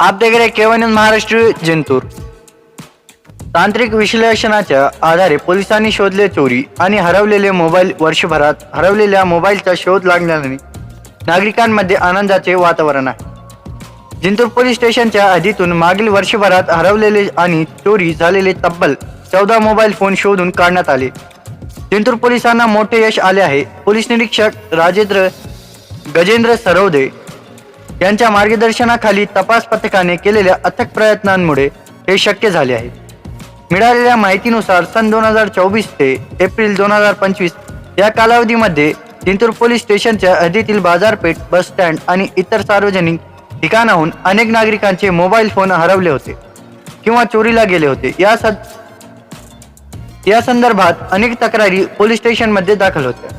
आप देख रहे केवन महाराष्ट्र जिंतूर. तांत्रिक विश्लेषणाच्या आधारे पोलिसांनी शोधले चोरी आणि हरवलेले मोबाईल वर्षभरात हरवलेल्या मोबाईलचा शोध लागल्याने नागरिकांमध्ये आनंदाचे वातावरण आहे. जिंतूर पोलीस स्टेशनच्या हद्दीतून मागील वर्षभरात हरवलेले आणि चोरी झालेले तब्बल चौदा मोबाईल फोन शोधून काढण्यात आले. जिंतूर पोलिसांना मोठे यश आले आहे. पोलीस निरीक्षक राजेंद्र गजेंद्र सरवदे यांच्या मार्गदर्शनाखाली तपास पथकाने केलेल्या अथक प्रयत्नांमुळे हे शक्य झाले आहे. मिळालेल्या माहितीनुसार सन दोन हजार चोवीस ते एप्रिल दोन हजार पंचवीस या कालावधीमध्ये जिंतूर पोलीस स्टेशनच्या हद्दीतील बाजारपेठ बस स्टँड आणि इतर सार्वजनिक ठिकाणाहून अनेक नागरिकांचे मोबाईल फोन हरवले होते किंवा चोरीला गेले होते. या सद या संदर्भात अनेक तक्रारी पोलीस स्टेशनमध्ये दाखल होत्या.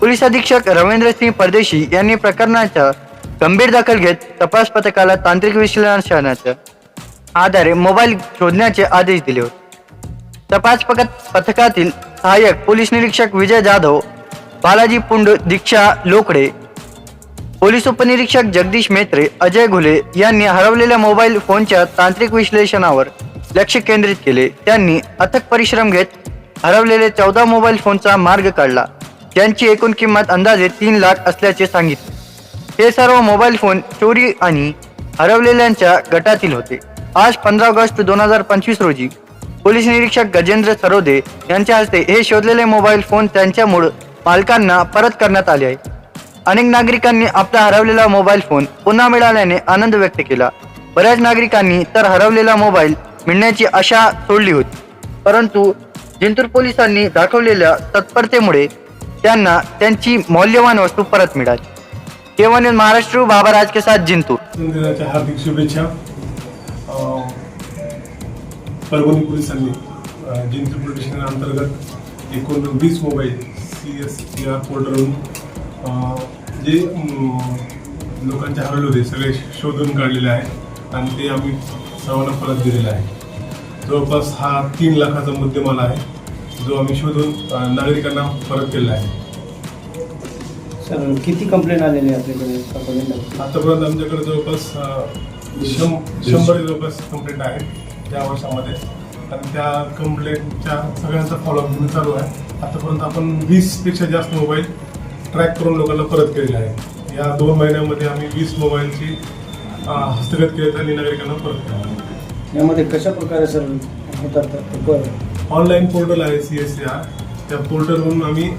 पोलीस अधीक्षक रवींद्र सिंह परदेशी यांनी प्रकरणाच्या गंभीर दखल घेत तपास पथकाला तांत्रिक विश्लेषणाच्या आधारे मोबाईल शोधण्याचे आदेश दिले होते. तपास पथकातील सहाय्यक पोलीस निरीक्षक विजय जाधव बालाजी पुंड दीक्षा लोकडे पोलीस उपनिरीक्षक जगदीश मेत्रे अजय घुले यांनी हरवलेल्या मोबाईल फोनच्या तांत्रिक विश्लेषणावर लक्ष केंद्रित केले. त्यांनी अथक परिश्रम घेत हरवलेले चौदा मोबाईल फोनचा मार्ग काढला. ज्यांची एकूण किंमत अंदाजे तीन लाख असल्याचे सांगितले. हे सर्व मोबाईल फोन चोरी आणि हरवलेल्यांच्या गटातील होते. आज पंधरा ऑगस्ट दोन हजार पंचवीस रोजी पोलीस निरीक्षक गजेंद्र सरोदे यांच्या हस्ते हे शोधलेले मोबाईल फोन त्यांच्या मूळ मालकांना परत करण्यात आले आहे. अनेक नागरिकांनी आपला हरवलेला मोबाईल फोन पुन्हा मिळाल्याने आनंद व्यक्त केला. बऱ्याच नागरिकांनी तर हरवलेला मोबाईल मिळण्याची आशा सोडली होती. परंतु जिंतूर पोलिसांनी दाखवलेल्या तत्परतेमुळे त्यांना त्यांची मौल्यवान वस्तू परत मिळाली. केवळ महाराष्ट्र बाबा के साथ जिंतू। दिनाच्या हार्दिक शुभेच्छा. अं, परभणी पोलिसांनी अं, जिंतूर पोलीस स्टेशन अंतर्गत एकूण वीस mobile C S T R पोर्टलवरून अं, जे अं, लोकांचे हरवले होते सगळे शोधून काढलेले आहे आणि ते आम्ही सर्वांना परत दिलेलं आहे जवळपास हा तीन लाखाचा मुद्देमाल आहे जो आम्ही शोधून अं, नागरिकांना परत केलेला आहे. सर किती कंप्लेंट आलेली आहे आपल्याकडे? आतापर्यंत आमच्याकडे जवळपास शं शंभर जवळपास कंप्लेंट आहेत त्या वर्षामध्ये. आणि त्या कंप्लेंटच्या सगळ्यांचा फॉलोअप घेऊन चालू आहे. आतापर्यंत आपण वीसपेक्षा जास्त मोबाईल ट्रॅक करून लोकांना परत केलेले आहे या दोन महिन्यामध्ये आम्ही वीस मोबाईलची हस्तगत केलेत आणि नागरिकांना परत केलं यामध्ये कशा प्रकारे सर होतात? ऑनलाईन पोर्टल आहे सी एस सी आर त्या पोर्टलवरून आम्ही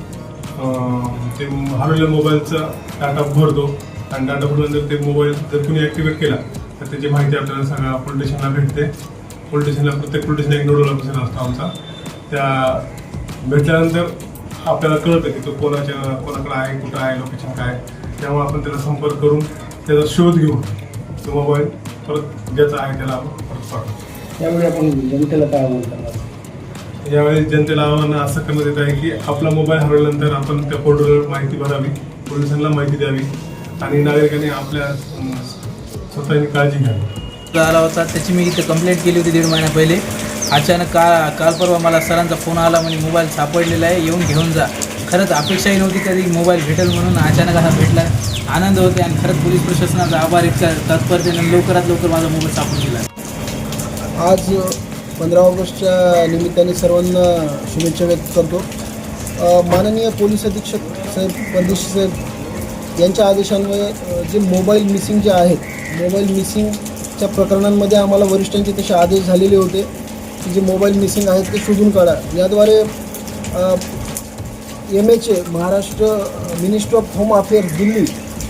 ते हरवलेल्या मोबाईलचा डाटा भरतो. आणि डाटा भरल्यानंतर ते मोबाईल जर कुणी ॲक्टिवेट केला तर त्याची माहिती आपल्याला सगळ्या पोलीस स्टेशनला भेटते. पोलीस स्टेशनला प्रत्येक पोलीस स्टेशन एक नोडल ऑफिसर असतो आमचा. त्या भेटल्यानंतर आपल्याला कळतं की तो कोणाच्या कोणाकडे आहे कुठं आहे लोकेशन काय त्यामुळे आपण त्याला संपर्क करून त्याचा शोध घेऊन तो मोबाईल परत ज्याचा आहे त्याला आपण परत पाठवतो. त्यामुळे आपण जनतेला काय आव्हान यावेळी जनतेला आव्हान असं करण्यात येत आहे की आपला मोबाईल हरवल्यानंतर आपण त्या पोर्टलवर माहिती भरावी पोलिसांना माहिती द्यावी आणि नागरिकांनी आपल्या अं, स्वतःनी काळजी घ्यावी. आला होता त्याची मी इथे कंप्लेंट केली होती दीड महिन्या पहिले. अचानक का काल परवा मला सरांचा फोन आला म्हणजे मोबाईल सापडलेला आहे येऊन घेऊन जा. खरंच अपेक्षाही नव्हती कधी मोबाईल भेटेल म्हणून अचानक असा भेटला. आनंद होते आणि खरंच पोलीस प्रशासनाचा आभार इतका तत्परतेने लवकरात लवकर माझा मोबाईल सापडून दिला आज पंधरा ऑगस्टच्या निमित्ताने सर्वांना शुभेच्छा व्यक्त करतो. माननीय पोलीस अधीक्षक साहेब परदेशी साहेब यांच्या आदेशान्वये जे मोबाईल मिसिंग जे आहेत मोबाईल मिसिंगच्या प्रकरणांमध्ये आम्हाला वरिष्ठांचे तसे आदेश झालेले होते की जे मोबाईल मिसिंग आहेत ते शोधून काढा. याद्वारे M H A Maharashtra ministry of home affairs Delhi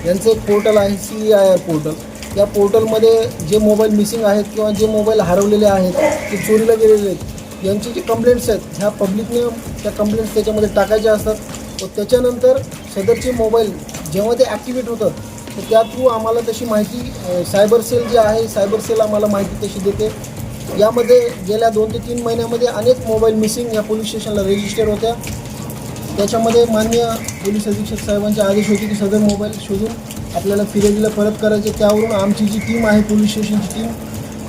यांचं एक पोर्टल आहे सी आय आर पोर्टल. या पोर्टलमध्ये जे मोबाईल मिसिंग आहेत किंवा जे मोबाईल हरवलेले आहेत ते चोरीला गेलेले आहेत यांची जे कंप्लेंट्स आहेत ह्या पब्लिकने त्या कंप्लेंट्स त्याच्यामध्ये टाकायच्या असतात. व त्याच्यानंतर सदरचे मोबाईल जेव्हा ते ॲक्टिवेट होतात तर त्या थ्रू आम्हाला तशी माहिती सायबर सेल जे आहे सायबर सेल आम्हाला माहिती तशी देते. यामध्ये गेल्या दोन ते तीन महिन्यामध्ये अनेक मोबाईल मिसिंग या पोलीस स्टेशनला रजिस्टर होत्या. त्याच्यामध्ये मान्य पोलीस अधीक्षक साहेबांचे आदेश होते की सदर मोबाईल शोधून आपल्याला फिर्यादीला परत करायचे त्यावरून आमची जी टीम आहे पोलीस स्टेशनची टीम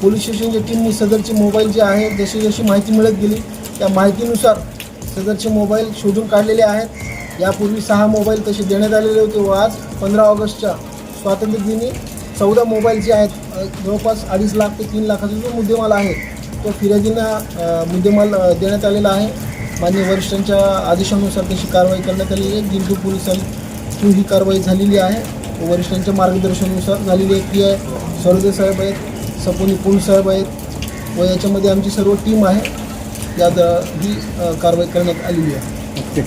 पोलीस स्टेशनच्या टीमनी सदरचे मोबाईल जे आहे जशी जशी माहिती मिळत गेली त्या माहितीनुसार सदरचे मोबाईल शोधून काढलेले आहेत. यापूर्वी सहा मोबाईल तसे देण्यात आलेले होते व आज पंधरा ऑगस्टच्या स्वातंत्र्यदिनी चौदा मोबाईल जे आहेत जवळपास अडीच लाख ते तीन लाखाचा जो मुद्देमाल आहे तो फिर्यादींना मुद्देमाल देण्यात आलेला आहे. मान्य वरिष्ठांच्या आदेशानुसार तशी कारवाई करण्यात आलेली आहे. जिंतूर पोलिसांची ही कारवाई झालेली आहे. वरिष्ठांच्या मार्गदर्शनानुसार झालेली आहे ती आहे सरदे साहेब आहेत सपोनी पुल साहेब आहेत व याच्यामध्ये आमची सर्व टीम आहे. यात अ, ही कारवाई करण्यात आलेली आहे.